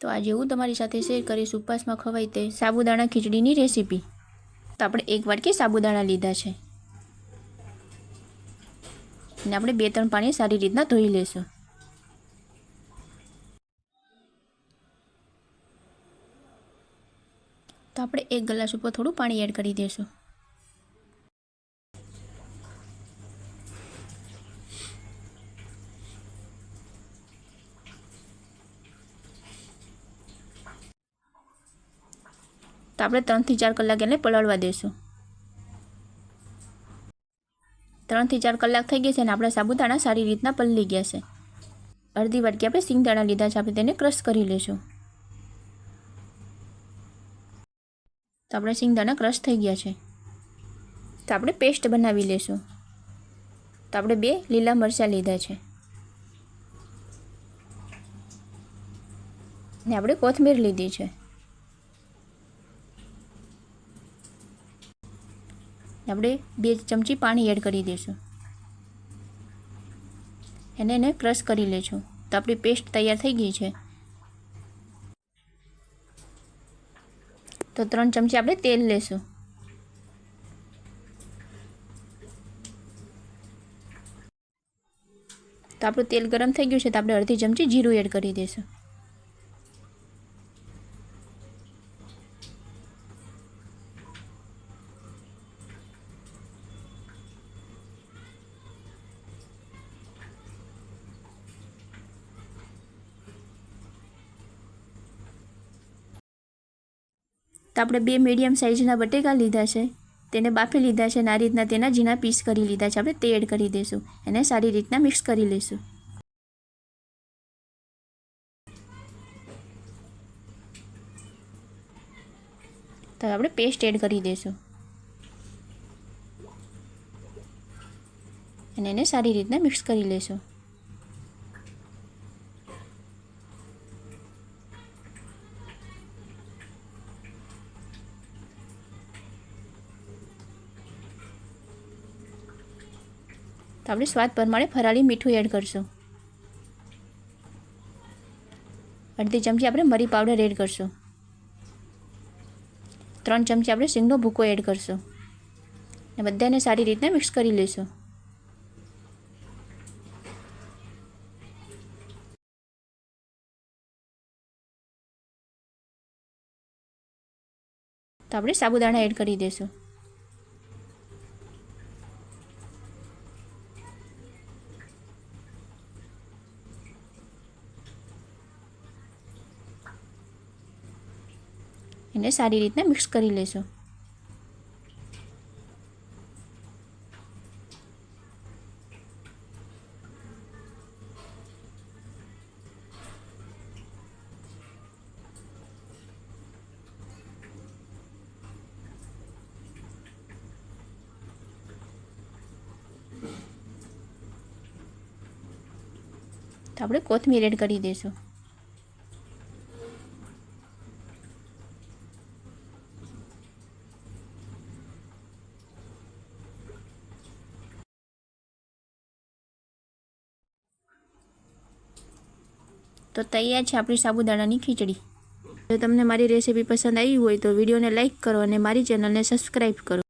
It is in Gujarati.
તો આજે હું તમારી સાથે શેર કરીશ, ઉપવાસમાં ખવાય તે સાબુદાણા ખીચડીની રેસીપી તો આપણે એક વાટકી સાબુદાણા લીધા છે. અને આપણે બે ત્રણ પાણી સારી રીતના ધોઈ લેશું. તો આપણે એક ગ્લાસ ઉપર થોડું પાણી એડ કરી દઈશું તો આપણે ત્રણથી ચાર કલાક એને પલળવા દઈશું. ત્રણથી ચાર કલાક થઈ ગયા છે અને આપણા સાબુદાણા સારી રીતના પલળી ગયા છે. અડધી વાટકી આપણે સિંગદાણા લીધા છે, આપણે તેને ક્રશ કરી લઈશું. તો આપણે સિંગદાણા ક્રશ થઈ ગયા છે. તો આપણે પેસ્ટ બનાવી લઈશું. તો આપણે બે લીલા મરચાં લીધા છે. ને આપણે કોથમીર લીધી છે. આપણે બે ચમચી પાણી એડ કરી દઈશું. એને એને ક્રશ કરી લેશું. તો આપણી પેસ્ટ તૈયાર થઈ ગઈ છે. તો ત્રણ ચમચી આપણે તેલ લેશું. તો આપણું તેલ ગરમ થઈ ગયું છે, તો આપણે અડધી ચમચી જીરું એડ કરી દઈશું. તો આપણે બે મીડિયમ સાઇઝના બટેકા લીધા છે. તેને બાફી લીધા છે અને આ રીતના તેના ઝીણા પીસ કરી લીધા છે. આપણે તે એડ કરી દઈશું એને સારી રીતના મિક્સ કરી લઈશું. તો આપણે પેસ્ટ એડ કરી દઈશું. અને એને સારી રીતના મિક્સ કરી લઈશું. તો આપણે સ્વાદ પ્રમાણે ફરાળી મીઠું એડ કરશું. અડધી ચમચી આપણે મરી પાવડર એડ કરશું. ત્રણ ચમચી આપણે સિંગનો ભૂકો એડ કરશું. અને બધાને સારી રીતના મિક્સ કરી લઈશું. તો આપણે સાબુદાણા એડ કરી દઈશું. એને સારી રીતના મિક્સ કરી લેશું. તો આપણે કોથમીર એડ કરી દઈશું તો તૈયાર છે આપણી સાબુદાણાની ખીચડી. જો તમને મારી રેસીપી પસંદ આવી હોય તો વિડીયોને લાઇક કરો અને મારી ચેનલને સબસ્ક્રાઈબ કરો.